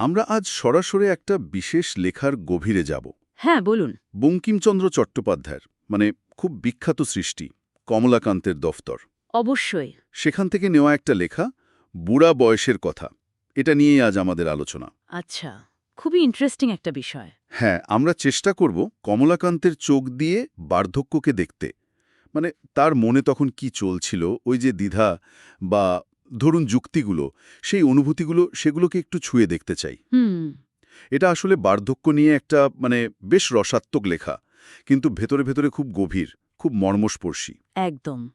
আমরা আজ সরাসরি একটা বিশেষ লেখার গভীরে যাব। হ্যাঁ বলুন। বঙ্কিমচন্দ্র চট্টোপাধ্যায়ের মানে খুব বিখ্যাত সৃষ্টি কমলাকান্তের দফতর। অবশ্যই। সেখান থেকে নেওয়া একটা লেখা বুড়া বয়সের কথা। এটা নিয়েই আজ আমাদের আলোচনা। আচ্ছা খুবই ইন্টারেস্টিং একটা বিষয়। হ্যাঁ আমরা চেষ্টা করব কমলাকান্তের চোখ দিয়ে বার্ধক্যকে দেখতে। মানে তার মনে তখন কি চলছিল? ওই যে দ্বিধা বা ধরুন যুক্তিগুলো সেই অনুভূতিগুলো সেগুলোকে একটু ছুঁয়ে দেখতে চাই। হুম। এটা আসলে বার্ধক্য নিয়ে একটা মানে বেশ রসাত্মক লেখা কিন্তু ভেতরে ভেতরে খুব গভীর খুব মর্মস্পর্শী। একদম।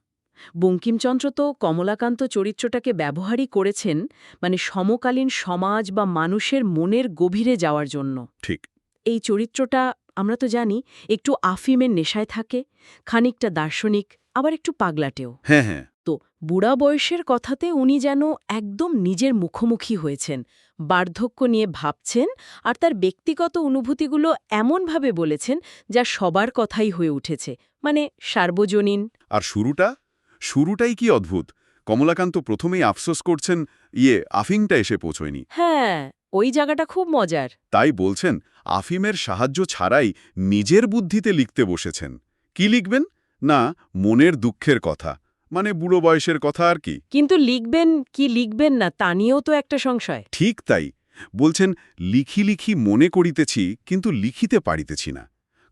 বঙ্কিমচন্দ্র তো কমলাকান্ত চরিত্রটাকে ব্যবহারই করেছেন মানে সমকালীন সমাজ বা মানুষের মনের গভীরে যাওয়ার জন্য। ঠিক। এই চরিত্রটা আমরা তো জানি একটু আফিমের নেশায় থাকে খানিকটা দার্শনিক আবার একটু পাগলাটেও। হ্যাঁ হ্যাঁ। বুড়া বয়সের কথাতে উনি যেন একদম নিজের মুখোমুখি হয়েছেন বার্ধক্য নিয়ে ভাবছেন আর তার ব্যক্তিগত অনুভূতিগুলো এমনভাবে বলেছেন যা সবার কথাই হয়ে উঠেছে মানে সার্বজনীন। আর শুরুটা? শুরুটাই কি অদ্ভুত? কমলাকান্ত প্রথমেই আফসোস করছেন ইয়ে আফিংটা এসে পৌঁছয়নি। হ্যাঁ ওই জায়গাটা খুব মজার। তাই বলছেন আফিমের সাহায্য ছাড়াই নিজের বুদ্ধিতে লিখতে বসেছেন। কি লিখবেন? না মনের দুঃখের কথা। মানে বুড়ো বয়সের কথা আর কি? কিন্তু লিখবেন কি লিখবেন না তা নিয়েও তো একটা সংশয়। ঠিক তাই। বলছেন লিখি লিখি মনে করিতেছি কিন্তু লিখিতে পারিতেছি না।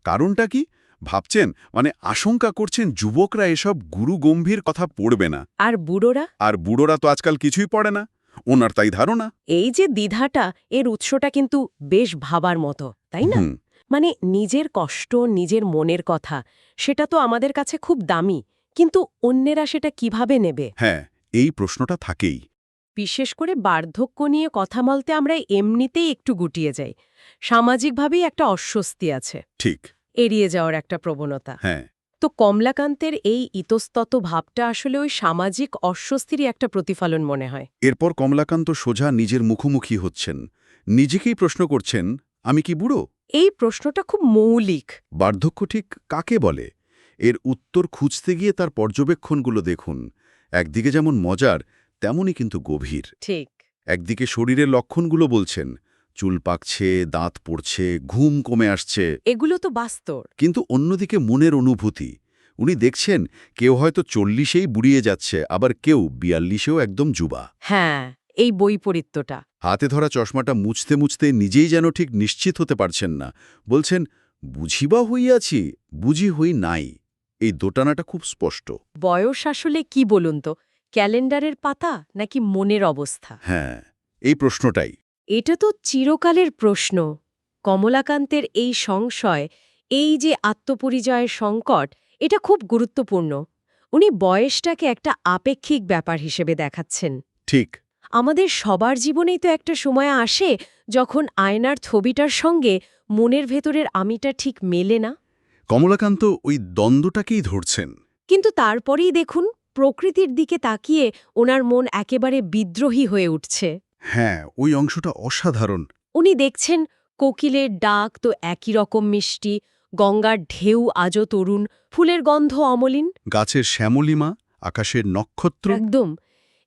কারণটা কি? ভাবছেন মানে আশঙ্কা করছেন যুবকরা এসব গুরু গম্ভীর কথা পড়বে না। আর বুড়োরা? আর বুড়োরা তো আজকাল কিছুই পড়ে না। ওনার তাই ধারণা। এই যে দ্বিধাটা এর উৎসটা কিন্তু বেশ ভাবার মতো তাই না? মানে নিজের কষ্ট নিজের মনের কথা সেটা তো আমাদের কাছে খুব দামি। কিন্তু অন্যেরা সেটা কীভাবে নেবে? হ্যাঁ এই প্রশ্নটা থাকেই। বিশেষ করে বার্ধক্য নিয়ে কথা বলতে আমরা এমনিতেই একটু গুটিয়ে যাই। সামাজিকভাবেই একটা অস্বস্তি আছে। ঠিক। এড়িয়ে যাওয়ার একটা প্রবণতা। হ্যাঁ। তো কমলাকান্তের এই ইতস্তত ভাবটা আসলে ওই সামাজিক অস্বস্তিরই একটা প্রতিফলন মনে হয়। এরপর কমলাকান্ত সোজা নিজের মুখোমুখি হচ্ছেন। নিজেকেই প্রশ্ন করছেন আমি কি বুড়ো? এই প্রশ্নটা খুব মৌলিক। বার্ধক্য ঠিক কাকে বলে? এর উত্তর খুঁজতে গিয়ে তার পর্যবেক্ষণগুলো দেখুন। একদিকে যেমন মজার তেমনই কিন্তু গভীর। ঠিক। একদিকে শরীরের লক্ষণগুলো বলছেন চুল পাকছে দাঁত পড়ছে ঘুম কমে আসছে। এগুলো তো বাস্তব। কিন্তু অন্যদিকে মনের অনুভূতি। উনি দেখছেন কেউ হয়তো চল্লিশেই বুড়িয়ে যাচ্ছে আবার কেউ বিয়াল্লিশেও একদম যুবা। হ্যাঁ এই বৈপরীত্যটা। হাতে ধরা চশমাটা মুছতে মুছতে নিজেই যেন ঠিক নিশ্চিত হতে পারছেন না। বলছেন বুঝিবা হইয়াছি বুঝি হই নাই। এই দোটানাটা খুব স্পষ্ট। বয়স আসলে কি বলুন তো? ক্যালেন্ডারের পাতা নাকি মনের অবস্থা? হ্যাঁ এই প্রশ্নটাই। এটা তো চিরকালের প্রশ্ন। কমলাকান্তের এই সংশয় এই যে আত্মপরিচয়ের সংকট এটা খুব গুরুত্বপূর্ণ। উনি বয়সটাকে একটা আপেক্ষিক ব্যাপার হিসেবে দেখাচ্ছেন। ঠিক। আমাদের সবার জীবনেই তো একটা সময় আসে যখন আয়নার ছবিটার সঙ্গে মনের ভেতরের আমিটা ঠিক মেলে না। কমলাকান্ত ওই দ্বন্দ্বটাকেই ধরছেন। কিন্তু তারপরেই দেখুন প্রকৃতির দিকে তাকিয়ে ওনার মন একেবারে বিদ্রোহী হয়ে উঠছে। হ্যাঁ ওই অংশটা অসাধারণ। উনি দেখছেন কোকিলের ডাক তো একই রকম মিষ্টি গঙ্গার ঢেউ আজও তরুণ ফুলের গন্ধ অমলিন। গাছের শ্যামলিমা আকাশের নক্ষত্র। একদম।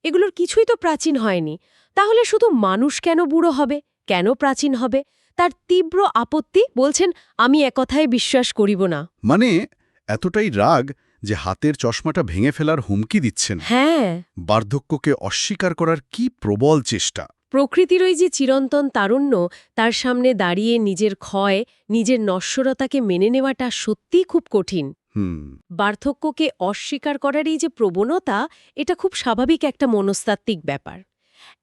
এগুলোর কিছুই তো প্রাচীন হয়নি। তাহলে শুধু মানুষ কেন বুড়ো হবে? কেন প্রাচীন হবে? তার তীব্র আপত্তি বলছেন আমি একথায় বিশ্বাস করিব না। মানে এতটাই রাগ যে হাতের চশমাটা ভেঙে ফেলার হুমকি দিচ্ছেন। হ্যাঁ। বার্ধক্যকে অস্বীকার করার কি প্রবল চেষ্টা। প্রকৃতির ওই যে চিরন্তন তারুণ্য তার সামনে দাঁড়িয়ে নিজের ক্ষয় নিজের নশ্বরতাকে মেনে নেওয়াটা সত্যিই খুব কঠিন। হুম। বার্ধক্যকে অস্বীকার করার এই যে প্রবণতা এটা খুব স্বাভাবিক একটা মনস্তাত্ত্বিক ব্যাপার।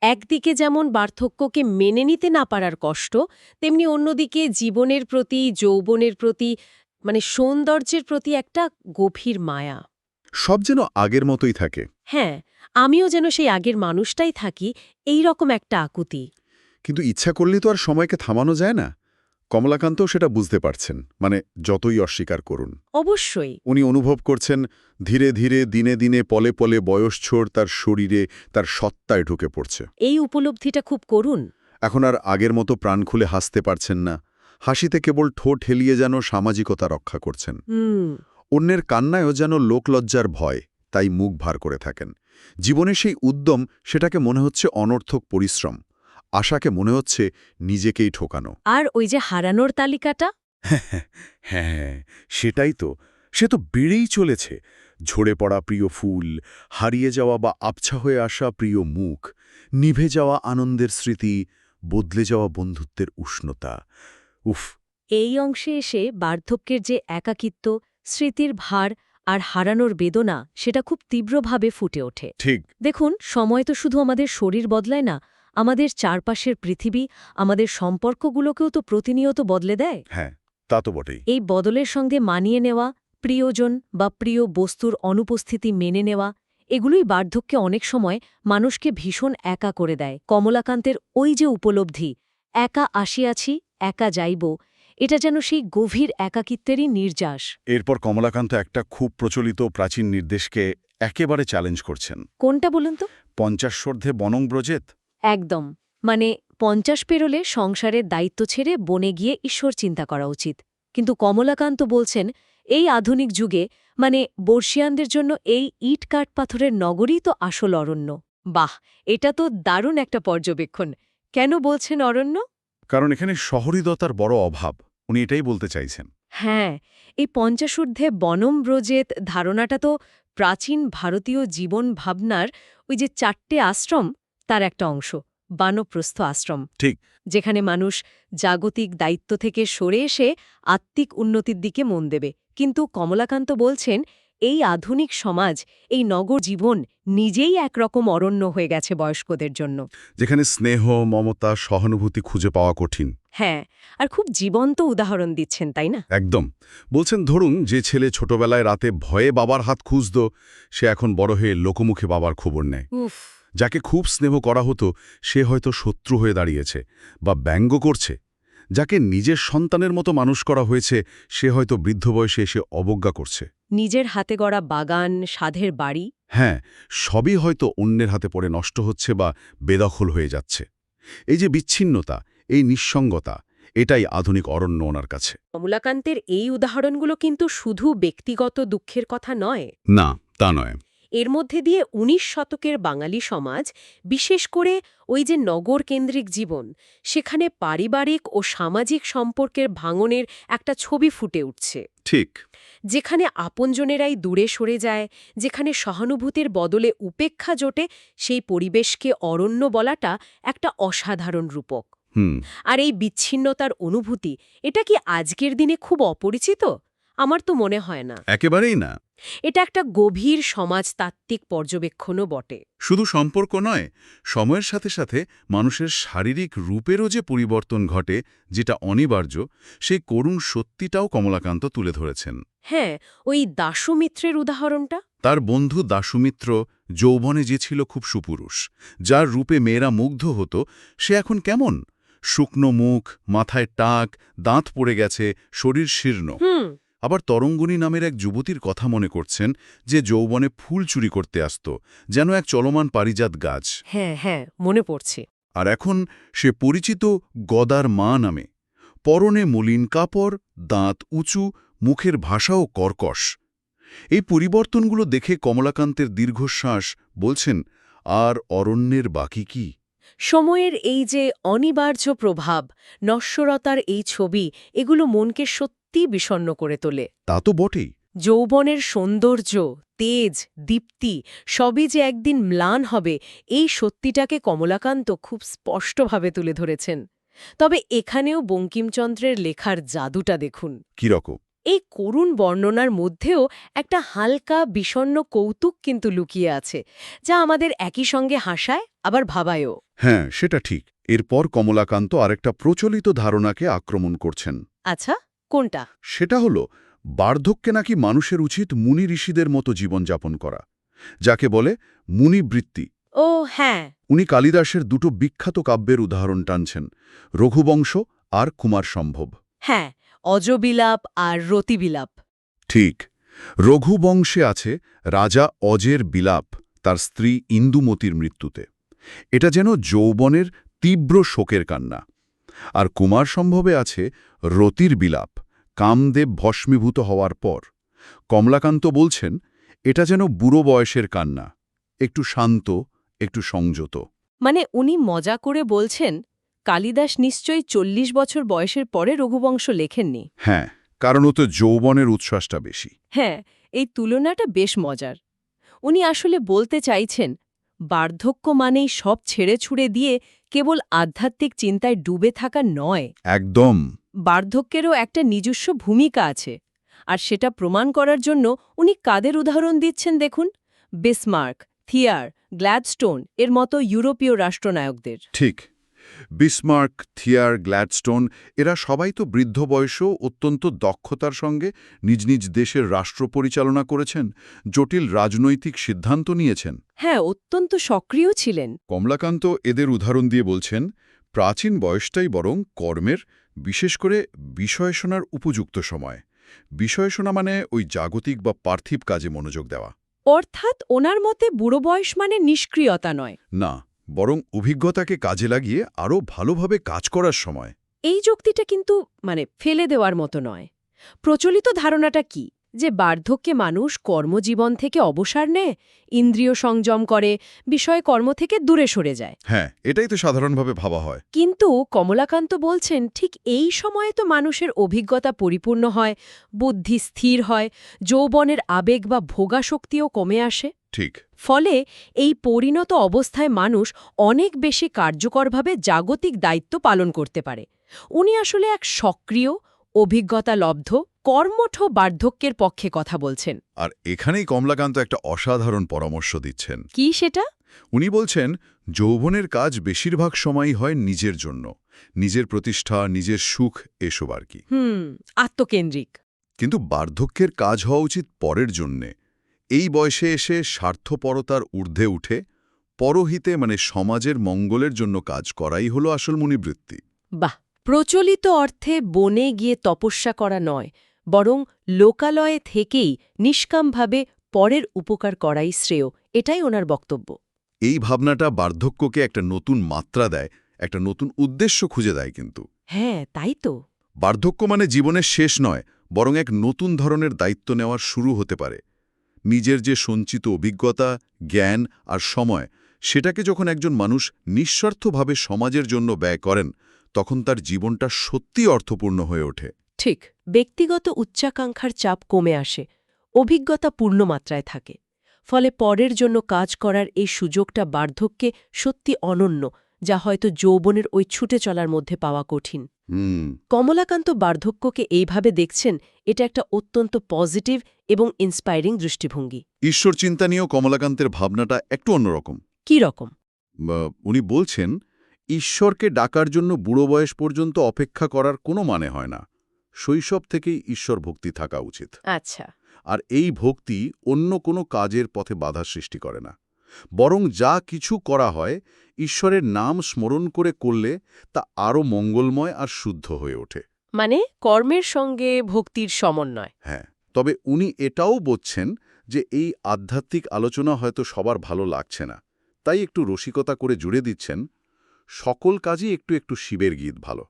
একদিকে যেমন বার্ধক্যকে মেনে নিতে না পারার কষ্ট তেমনি অন্যদিকে জীবনের প্রতি যৌবনের প্রতি মানে সৌন্দর্যের প্রতি একটা গভীর মায়া। সব যেন আগের মতোই থাকে। হ্যাঁ আমিও যেন সেই আগের মানুষটাই থাকি এই রকম একটা আকুতি। কিন্তু ইচ্ছা করলে তো আর সময়কে থামানো যায় না। কমলাকান্তও সেটা বুঝতে পারছেন মানে যতই অস্বীকার করুন। অবশ্যই। উনি অনুভব করছেন ধীরে ধীরে দিনে দিনে পলে পলে বয়স ছোড় তার শরীরে তার সত্তায় ঢুকে পড়ছে। এই উপলব্ধিটা খুব করুন। এখন আর আগের মতো প্রাণ খুলে হাসতে পারছেন না। হাসিতে কেবল ঠোঁট হেলিয়ে যেন সামাজিকতা রক্ষা করছেন। অন্যের কান্নায়ও যেন লোকলজ্জার ভয় তাই মুখ ভার করে থাকেন। জীবনে সেই উদ্যম সেটাকে মনে হচ্ছে অনর্থক পরিশ্রম। আশাকে মনে হচ্ছে নিজেকেই ঠোকানো। আর ওই যে হারানোর তালিকাটা? হ্যাঁ সেটাই তো। সে তো বেড়েই চলেছে। ঝরে পড়া প্রিয় ফুল হারিয়ে যাওয়া বা আবছা হয়ে আসা প্রিয় মুখ নিভে যাওয়া আনন্দের স্মৃতি বদলে যাওয়া বন্ধুত্বের উষ্ণতা। উফ। এই অংশে এসে বার্ধক্যের যে একাকিত্ব স্মৃতির ভার আর হারানোর বেদনা সেটা খুব তীব্রভাবে ফুটে ওঠে। ঠিক। দেখুন সময় তো শুধু আমাদের শরীর বদলায় না আমাদের চারপাশের পৃথিবী আমাদের সম্পর্কগুলোকেও তো প্রতিনিয়ত বদলে দেয়। হ্যাঁ তা তো বটেই। এই বদলের সঙ্গে মানিয়ে নেওয়া প্রিয়জন বা প্রিয় বস্তুর অনুপস্থিতি মেনে নেওয়া এগুলোই বার্ধক্যে অনেক সময় মানুষকে ভীষণ একা করে দেয়। কমলাকান্তের ওই যে উপলব্ধি একা আসিয়াছি একা যাইব এটা যেন সেই গভীর একাকিত্বেরই নির্যাস। এরপর কমলাকান্ত একটা খুব প্রচলিত প্রাচীন নির্দেশকে একেবারে চ্যালেঞ্জ করছেন। কোনটা বলুন তো? পঞ্চাশর্ধে বনং ব্রজেত। একদম। মানে পঞ্চাশ পেরোলে সংসারের দায়িত্ব ছেড়ে বনে গিয়ে ঈশ্বর চিন্তা করা উচিত। কিন্তু কমলাকান্ত বলছেন এই আধুনিক যুগে মানে বর্ষিয়ানদের জন্য এই ইট কাঠ পাথরের নগরই তো আসল অরণ্য। বাহ! এটা তো দারুণ একটা পর্যবেক্ষণ। কেন বলছেন অরণ্য? কারণ এখানে শহরিদতার বড় অভাব। উনি এটাই বলতে চাইছেন। হ্যাঁ এই পঞ্চাশূর্ধ্বে বনম ব্রজেত ধারণাটা তো প্রাচীন ভারতীয় জীবন ভাবনার ওই যে চারটে আশ্রম তার একটা অংশ বানপ্রস্থ আশ্রম। ঠিক। যেখানে মানুষ জাগতিক দায়িত্ব থেকে সরে এসে আত্মিক উন্নতির দিকে মন দেবে। কিন্তু কমলাকান্ত বলছেন এই আধুনিক সমাজ এই নগর জীবন নিজেই একরকম অরণ্য হয়ে গেছে বয়স্কদের জন্য। যেখানে স্নেহ মমতা সহানুভূতি খুঁজে পাওয়া কঠিন। হ্যাঁ আর খুব জীবন্ত উদাহরণ দিচ্ছেন তাই না? একদম। বলছেন ধরুন যে ছেলে ছোটবেলায় রাতে ভয়ে বাবার হাত খুঁজত সে এখন বড় হয়ে লোকমুখে বাবার খবর নেয়। উফ। যাকে খুব স্নেহ করা হতো সে হয়তো শত্রু হয়ে দাঁড়িয়েছে বা ব্যঙ্গ করছে। যাকে নিজের সন্তানের মতো মানুষ করা হয়েছে সে হয়তো বৃদ্ধ বয়সে এসে অবজ্ঞা করছে। নিজের হাতে গড়া বাগান সাধের বাড়ি? হ্যাঁ সবই হয়তো অন্যের হাতে পড়ে নষ্ট হচ্ছে বা বেদখল হয়ে যাচ্ছে। এই যে বিচ্ছিন্নতা এই নিঃসঙ্গতা এটাই আধুনিক অরণ্য ওনার কাছে। কমলাকান্তের এই উদাহরণগুলো কিন্তু শুধু ব্যক্তিগত দুঃখের কথা নয়। না তা নয়। এর মধ্যে দিয়ে উনিশ শতকের বাঙালি সমাজ বিশেষ করে ওই যে নগর কেন্দ্রিক জীবন সেখানে পারিবারিক ও সামাজিক সম্পর্কের ভাঙনের একটা ছবি ফুটে উঠছে। ঠিক। যেখানে আপনজনেরাই দূরে সরে যায় যেখানে সহানুভূতির বদলে উপেক্ষা জোটে সেই পরিবেশকে অরণ্য বলাটা একটা অসাধারণ রূপক। আর এই বিচ্ছিন্নতার অনুভূতি এটা কি আজকের দিনে খুব অপরিচিত? আমার তো মনে হয় না। একেবারেই না। এটা একটা গভীর সমাজতাত্ত্বিক পর্যবেক্ষণও বটে। শুধু সম্পর্ক নয় সময়ের সাথে সাথে মানুষের শারীরিক রূপেরও যে পরিবর্তন ঘটে যেটা অনিবার্য সেই করুণ সত্যিটাও কমলাকান্ত তুলে ধরেছেন। হ্যাঁ ওই দাসুমিত্রের উদাহরণটা? তার বন্ধু দাশুমিত্র যৌবনে যে ছিল খুব সুপুরুষ যার রূপে মেয়েরা মুগ্ধ হতো সে এখন কেমন? শুকনো মুখ মাথায় টাক দাঁত পড়ে গেছে শরীর শীর্ণ। হুম। আবার তরঙ্গিনী নামের এক যুবতীর কথা মনে করছেন যে যৌবনে ফুল চুরি করতে আসত যেন এক চলমান পারিজাত গাছ। হ্যাঁ হ্যাঁ মনে পড়ছে। আর এখন সে পরিচিত গদার মা নামে। পরনে মলিন কাপড় দাঁত উঁচু মুখের ভাষাও কর্কশ। এই পরিবর্তনগুলো দেখে কমলাকান্তের দীর্ঘশ্বাস বলছেন আর অরণ্যের বাকি কি? সময়ের এই যে অনিবার্য প্রভাব নশ্বরতার এই ছবি এগুলো মনকে সত্যি বিষণ্ণ করে তোলে। তা তো বটেই। যৌবনের সৌন্দর্য তেজ দীপ্তি সবই যে একদিন ম্লান হবে এই সত্যিটাকে কমলাকান্ত খুব স্পষ্টভাবে তুলে ধরেছেন। তবে এখানেও বঙ্কিমচন্দ্রের লেখার জাদুটা দেখুন। কীরকম এই করুণ বর্ণনার মধ্যেও একটা হালকা বিষণ্ণ কৌতুক কিন্তু লুকিয়ে আছে যা আমাদের একই সঙ্গে হাসায় আবার ভাবায়ও। হ্যাঁ সেটা ঠিক। এরপর কমলাকান্ত আরেকটা প্রচলিত ধারণাকে আক্রমণ করছেন। আচ্ছা। কোনটা? সেটা হল বার্ধক্যে নাকি মানুষের উচিত মুনি ঋষিদের মতো জীবনযাপন করা যাকে বলে মুনিবৃত্তি। ও হ্যাঁ। উনি কালিদাসের দুটো বিখ্যাত কাব্যের উদাহরণ টানছেন রঘুবংশ আর কুমার সম্ভব হ্যাঁ অজবিলাপ আর রতিবিলাপ। ঠিক রঘুবংশে আছে রাজা অজের বিলাপ তার স্ত্রী ইন্দুমতির মৃত্যুতে। এটা যেন যৌবনের তীব্র শোকের কান্না। আর কুমার সম্ভবে আছে রতির বিলাপ কামদেব ভস্মীভূত হওয়ার পর। কমলাকান্ত বলছেন এটা যেন বুড়ো বয়সের কান্না একটু শান্ত একটু সংযত। মানে উনি মজা করে বলছেন কালিদাস নিশ্চয়ই চল্লিশ বছর বয়সের পরে রঘুবংশ লেখেননি। হ্যাঁ কারণ ও তো যৌবনের উচ্ছ্বাসটা বেশি। হ্যাঁ এই তুলনাটা বেশ মজার। উনি আসলে বলতে চাইছেন বার্ধক্য মানেই সব ছেড়ে ছুড়ে দিয়ে কেবল আধ্যাত্মিক চিন্তায় ডুবে থাকা নয়। একদম। বার্ধক্যেরও একটা নিজস্ব ভূমিকা আছে। আর সেটা প্রমাণ করার জন্য উনি কাদের উদাহরণ দিচ্ছেন দেখুন? বেসমার্ক থিয়ার গ্ল্যাডস্টোন এর মতো ইউরোপীয় রাষ্ট্রনায়কদের। ঠিক। বিসমার্ক থিয়ার গ্ল্যাডস্টোন এরা সবাই তো বৃদ্ধ বয়সেও অত্যন্ত দক্ষতার সঙ্গে নিজ নিজ দেশের রাষ্ট্র পরিচালনা করেছেন জটিল রাজনৈতিক সিদ্ধান্ত নিয়েছেন। হ্যাঁ অত্যন্ত সক্রিয় ছিলেন। কমলাকান্ত এদের উদাহরণ দিয়ে বলছেন প্রাচীন বয়সটাই বরং কর্মের বিশেষ করে বিষয়শোনার উপযুক্ত সময়। বিষয়শোনা মানে ওই জাগতিক বা পার্থিব কাজে মনোযোগ দেওয়া। অর্থাৎ ওনার মতে বুড়ো বয়স মানে নিষ্ক্রিয়তা নয়। না বরং অভিজ্ঞতাকে কাজে লাগিয়ে আরও ভালোভাবে কাজ করার সময়। এই যুক্তিটা কিন্তু মানে ফেলে দেওয়ার মতো নয়। প্রচলিত ধারণাটা কি? যে বার্ধক্যে মানুষ কর্মজীবন থেকে অবসর নেয় ইন্দ্রিয় সংযম করে বিষয় কর্ম থেকে দূরে সরে যায়। হ্যাঁ এটাই তো সাধারণভাবে ভাবা হয়। কিন্তু কমলাকান্ত বলছেন ঠিক এই সময়ে তো মানুষের অভিজ্ঞতা পরিপূর্ণ হয় বুদ্ধি স্থির হয় যৌবনের আবেগ বা ভোগাশক্তিও কমে আসে। ঠিক। ফলে এই পরিণত অবস্থায় মানুষ অনেক বেশি কার্যকরভাবে জাগতিক দায়িত্ব পালন করতে পারে। উনি আসলে এক সক্রিয় অভিজ্ঞতালব্ধ কর্মঠ বার্ধক্যের পক্ষে কথা বলছেন। আর এখানেই কমলাকান্ত একটা অসাধারণ পরামর্শ দিচ্ছেন। কি সেটা? উনি বলছেন যৌবনের কাজ বেশিরভাগ সময়ই হয় নিজের জন্য। নিজের প্রতিষ্ঠা নিজের সুখ এসব আর কি। হুম আত্মকেন্দ্রিক। কিন্তু বার্ধক্যের কাজ হওয়া উচিত পরের জন্যে। এই বয়সে এসে স্বার্থপরতার ঊর্ধ্বে উঠে পরহিতে মানে সমাজের মঙ্গলের জন্য কাজ করাই হলো আসল মুনিবৃত্তি। বাহ! প্রচলিত অর্থে বনে গিয়ে তপস্যা করা নয় বরং লোকালয়ে থেকেই নিষ্কামভাবে পরের উপকার করাই শ্রেয় এটাই ওনার বক্তব্য। এই ভাবনাটা বার্ধক্যকে একটা নতুন মাত্রা দেয় একটা নতুন উদ্দেশ্য খুঁজে দেয় কিন্তু। হ্যাঁ তাই তো। বার্ধক্য মানে জীবনের শেষ নয় বরং এক নতুন ধরনের দায়িত্ব নেওয়ার শুরু হতে পারে। নিজের যে সঞ্চিত অভিজ্ঞতা, জ্ঞান আর সময়, সেটাকে যখন একজন মানুষ নিঃস্বার্থভাবে সমাজের জন্য ব্যয় করেন, তখন তার জীবনটা সত্যি অর্থপূর্ণ হয়ে ওঠে। ঠিক, ব্যক্তিগত উচ্চাকাঙ্ক্ষার চাপ কমে আসে, অভিজ্ঞতা পূর্ণ মাত্রায় থাকে, ফলে পরের জন্য কাজ করার এই সুযোগটা বার্ধক্যে সত্যি অনন্য, যা হয়তো যৌবনের ওই ছুটে চলার মধ্যে পাওয়া কঠিন। কমলাকান্ত বার্ধক্যকে এইভাবে দেখছেন এটা একটা অত্যন্ত পজিটিভ এবং ইন্সপায়ারিং দৃষ্টিভঙ্গি। ঈশ্বর চিন্তা নিয়েও কমলাকান্তের ভাবনাটা একটু অন্যরকম। কি রকম? উনি বলছেন ঈশ্বরকে ডাকার জন্য বুড়ো বয়স পর্যন্ত অপেক্ষা করার কোনো মানে হয় না। শৈশব থেকেই ঈশ্বর ভক্তি থাকা উচিত। আচ্ছা। আর এই ভক্তি অন্য কোনো কাজের পথে বাধা সৃষ্টি করে না। বরং যা কিছু করা হয় ঈশ্বরের নাম স্মরণ করে করলে তা আরও মঙ্গলময় আর শুদ্ধ হয়ে ওঠে। মানে কর্মের সঙ্গে ভক্তির সমন্বয়। হ্যাঁ তবে উনি এটাও বলছেন যে এই আধ্যাত্মিক আলোচনা হয়তো সবার ভালো লাগছে না। তাই একটু রসিকতা করে জুড়ে দিচ্ছেন সকল কাজই একটু একটু শিবের গীত ভালো।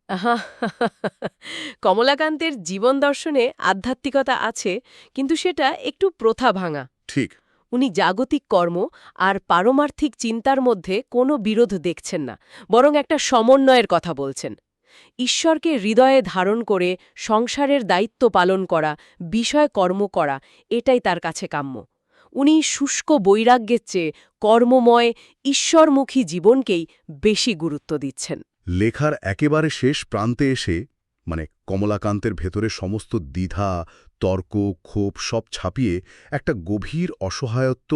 কমলাকান্তের জীবন দর্শনে আধ্যাত্মিকতা আছে কিন্তু সেটা একটু প্রথা ভাঙা। ঠিক। উনি জাগতিক কর্ম আর পারমার্থিক চিন্তার মধ্যে কোনো বিরোধ দেখছেন না, বরং একটা সমন্বয়ের কথা বলছেন। ঈশ্বরকে হৃদয়ে ধারণ করে সংসারের দায়িত্ব পালন করা, বিষয় কর্ম করা, এটাই তার কাছে কাম্য। উনি শুষ্ক বৈরাগ্যের চেয়ে কর্মময়, ঈশ্বরমুখী জীবনকেই বেশি গুরুত্ব দিচ্ছেন। লেখার একেবারে শেষ প্রান্তে এসে মানে কমলাকান্তের ভেতরে সমস্ত দ্বিধা তর্ক ক্ষোভ সব ছাপিয়ে একটা গভীর অসহায়ত্ব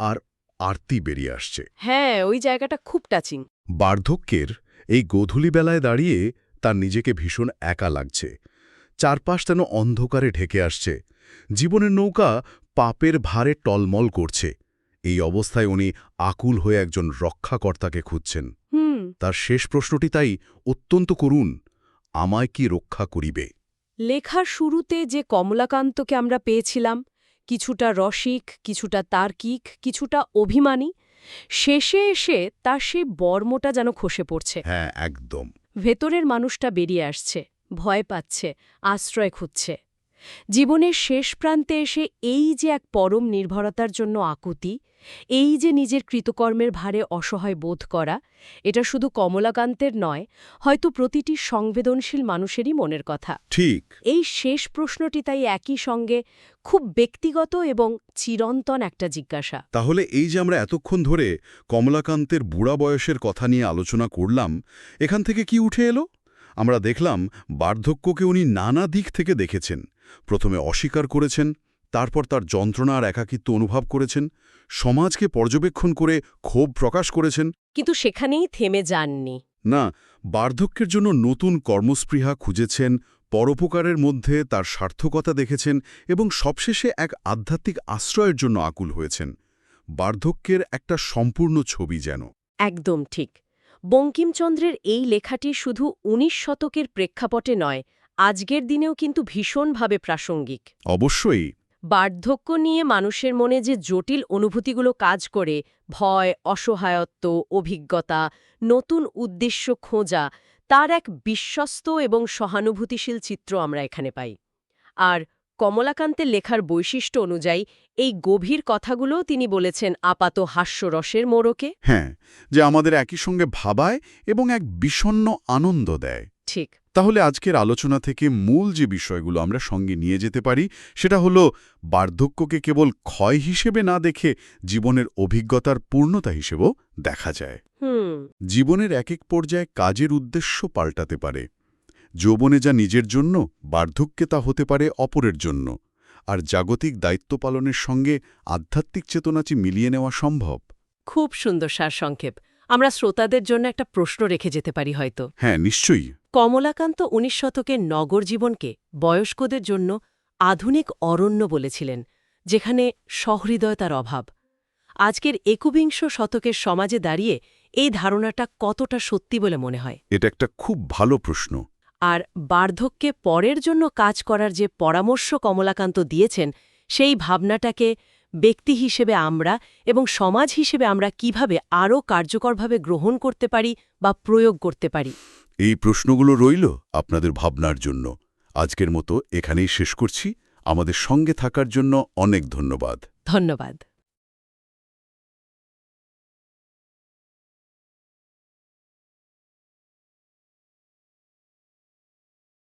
আর আরতি বেরিয়ে আসছে। হ্যাঁ ওই জায়গাটা খুব টাচিং। বার্ধক্যের এই গোধূলি বেলায় দাঁড়িয়ে তার নিজেকে ভীষণ একা লাগছে। চারপাশ যেন অন্ধকারে ঢেকে আসছে। জীবনের নৌকা পাপের ভারে টলমল করছে। এই অবস্থায় উনি আকুল হয়ে একজন রক্ষাকর্তাকে খুঁজছেন। তার শেষ প্রশ্নটি তাই অত্যন্ত করুণ আমায় কি রক্ষা করিবে? লেখার শুরুতে যে কমলাকান্তকে আমরা পেয়েছিলাম কিছুটা রসিক কিছুটা তার্কিক কিছুটা অভিমানী শেষে এসে তার সেই বর্মটা যেন খসে পড়ছে। হ্যাঁ একদম। ভেতরের মানুষটা বেরিয়ে আসছে ভয় পাচ্ছে আশ্রয় খুঁজছে। জীবনের শেষ প্রান্তে এসে এই যে এক পরম নির্ভরতার জন্য আকুতি এই যে নিজের কৃতকর্মের ভারে অসহায় বোধ করা এটা শুধু কমলাকান্তের নয় হয়তো প্রতিটি সংবেদনশীল মানুষেরই মনের কথা। ঠিক। এই শেষ প্রশ্নটি তাই একই সঙ্গে খুব ব্যক্তিগত এবং চিরন্তন একটা জিজ্ঞাসা। তাহলে এই যে আমরা এতক্ষণ ধরে কমলাকান্তের বুড়া বয়সের কথা নিয়ে আলোচনা করলাম এখান থেকে কি উঠে এলো? আমরা দেখলাম বার্ধক্যকে উনি নানা দিক থেকে দেখেছেন। প্রথমে অস্বীকার করেছেন তারপর তার যন্ত্রণা আর একাকিত্ব অনুভব করেছেন সমাজকে পর্যবেক্ষণ করে ক্ষোভ প্রকাশ করেছেন। কিন্তু সেখানেই থেমে যাননি। না বার্ধক্যের জন্য নতুন কর্মস্পৃহা খুঁজেছেন পরোপকারের মধ্যে তার সার্থকতা দেখেছেন এবং সবশেষে এক আধ্যাত্মিক আশ্রয়ের জন্য আকুল হয়েছেন। বার্ধক্যের একটা সম্পূর্ণ ছবি যেন। একদম ঠিক। বঙ্কিমচন্দ্রের এই লেখাটি শুধু উনিশ শতকের প্রেক্ষাপটে নয় আজকের দিনেও কিন্তু ভীষণভাবে প্রাসঙ্গিক। অবশ্যই। বার্ধক্য নিয়ে মানুষের মনে যে জটিল অনুভূতিগুলো কাজ করে, ভয়, অসহায়ত্ব, অভিজ্ঞতা, নতুন উদ্দেশ্য খোঁজা, তার এক বিশ্বস্ত এবং সহানুভূতিশীল চিত্র আমরা এখানে পাই। আর কমলাকান্তের লেখার বৈশিষ্ট্য অনুযায়ী, এই গভীর কথাগুলোও তিনি বলেছেন আপাত হাস্যরসের মোড়কে। হ্যাঁ যে আমাদের একই সঙ্গে ভাবায় এবং এক বিষণ্ণ আনন্দ দেয়। ঠিক। তাহলে আজকের আলোচনা থেকে মূল যে বিষয়গুলো আমরা সঙ্গে নিয়ে যেতে পারি সেটা হলো বার্ধক্যকে কেবল ক্ষয় হিসেবে না দেখে জীবনের অভিজ্ঞতার পূর্ণতা হিসেবেও দেখা যায়। জীবনের এক এক পর্যায়ে কাজের উদ্দেশ্য পাল্টাতে পারে। যৌবনে যা নিজের জন্য বার্ধক্যে তা হতে পারে অপরের জন্য। আর জাগতিক দায়িত্ব পালনের সঙ্গে আধ্যাত্মিক চেতনাচি মিলিয়ে নেওয়া সম্ভব। খুব সুন্দর সারসংক্ষেপ। আমরা শ্রোতাদের জন্য একটা প্রশ্ন রেখে যেতে পারি হয়তো। হ্যাঁ নিশ্চয়ই। কমলাকান্ত উনিশ শতকের নগর জীবনকে বয়স্কদের জন্য আধুনিক অরণ্য বলেছিলেন যেখানে সহৃদয়তার অভাব। আজকের একবিংশ শতকের সমাজে দাঁড়িয়ে এই ধারণাটা কতটা সত্যি বলে মনে হয়? এটা একটা খুব ভালো প্রশ্ন। আর বার্ধক্যে পরের জন্য কাজ করার যে পরামর্শ কমলাকান্ত দিয়েছেন সেই ভাবনাটাকে ব্যক্তি হিসেবে আমরা এবং সমাজ হিসেবে আমরা কীভাবে আরও কার্যকরভাবে গ্রহণ করতে পারি বা প্রয়োগ করতে পারি? এই প্রশ্নগুলো রইল আপনাদের ভাবনার জন্য। আজকের মতো এখানেই শেষ করছি। আমাদের সঙ্গে থাকার জন্য অনেক ধন্যবাদ। ধন্যবাদ।